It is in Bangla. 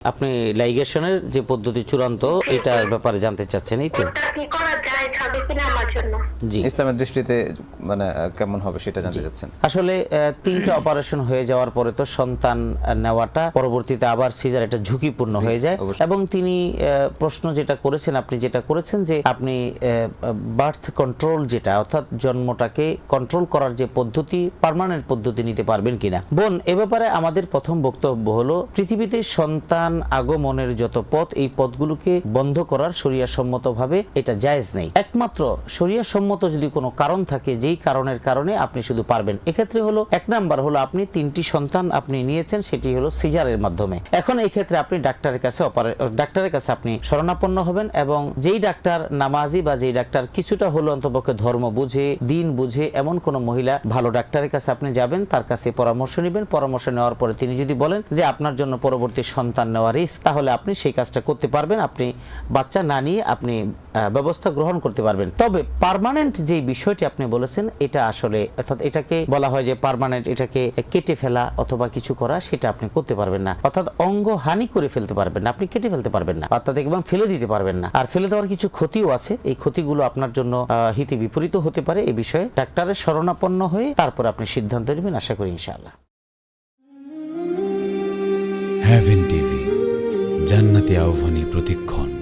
আপনি লাইগেশনের যে পদ্ধতি চূড়ান্ত এটার ব্যাপারে জানতে চাচ্ছেন এই তো? কি করা যায়? কিনা আমার জন্য। জি। ইসলামের দৃষ্টিতে মানে কেমন হবে সেটা জানতে চাচ্ছেন? আসলে তিনটা অপারেশন হয়ে যাওয়ার পরে তো সন্তান নেওয়াটা পরবর্তীতে আবার সিজার এটা ঝুঁকিপূর্ণ হয়ে যায়। এবং তিনি প্রশ্ন যেটা করেছেন আপনি যেটা করেছেন যে আপনি বার্থ কন্ট্রোল যেটা অর্থাৎ জন্মটাকে কন্ট্রোল করার যে পদ্ধতি পার্মানেন্ট পদ্ধতি নিতে পারবেন কিনা। বোন এ ব্যাপারে আমাদের প্রথম বক্তব্য হলো পৃথিবীতে সন্তান আগমনের যত পথ এই পথগুলোকে বন্ধ করার শরিয়া সম্মতভাবে এটা জায়েজ নেই। একমাত্র শরিয়া সম্মত যদি কোনো কারণ থাকে, যেই কারণের কারণে আপনি শুধু পারবেন। এক্ষেত্রে হলো, এক নাম্বার হলো আপনি তিনটি সন্তান আপনি নিয়েছেন, সেটি হলো সিজারের মাধ্যমে। এখন এই ক্ষেত্রে আপনি ডাক্তারের কাছে ডাক্তারের কাছে আপনি শরণাপন্ন হবেন এবং যেই ডাক্তার নামাজি বা যেই ডাক্তার কিছুটা হলো অন্তপক্ষে ধর্ম বুঝে, দিন বুঝে, এমন কোন মহিলা ভালো ডাক্তারের কাছে আপনি যাবেন, তার কাছে পরামর্শ নেবেন। পরামর্শ নেওয়ার পরে তিনি যদি বলেন যে, আপনার জন্য পরবর্তী সন্তান নেওয়া রিস্ক, তাহলে আপনি সেই কাজটা করতে পারবেন। আপনি বাচ্চা না নিয়ে আপনি ব্যবস্থা গ্রহণ করতে পারবেন। তবে পারমানেন্ট যে বিষয়টি আপনি বলেছেন এটা আসলে অর্থাৎ এটাকে বলা হয় যে পার্মানেন্ট এটাকে কেটে ফেলা অথবা কিছু করা সেটা আপনি করতে পারবেন না। অর্থাৎ অঙ্গ হানি করে ফেলতে পারবেন না আপনি কেটে ফেলতে পারবেন না। অর্থাৎ একদম ফেলে দিতে পারবেন না। আর ফেলে দেওয়ার কিছু ক্ষতিও আছে। এই ক্ষতিগুলো আপনার জন্য আহ, হিতে বিপরীত হতে পারে এই বিষয়ে। ডাক্তারের শরণাপন্ন হয়ে তারপর আপনি সিদ্ধান্ত নেবেন আশা করি ইনশাআল্লাহ। হ্যাভেন টিভি জান্নাতি আহ্বানী প্রতিক্ষণ।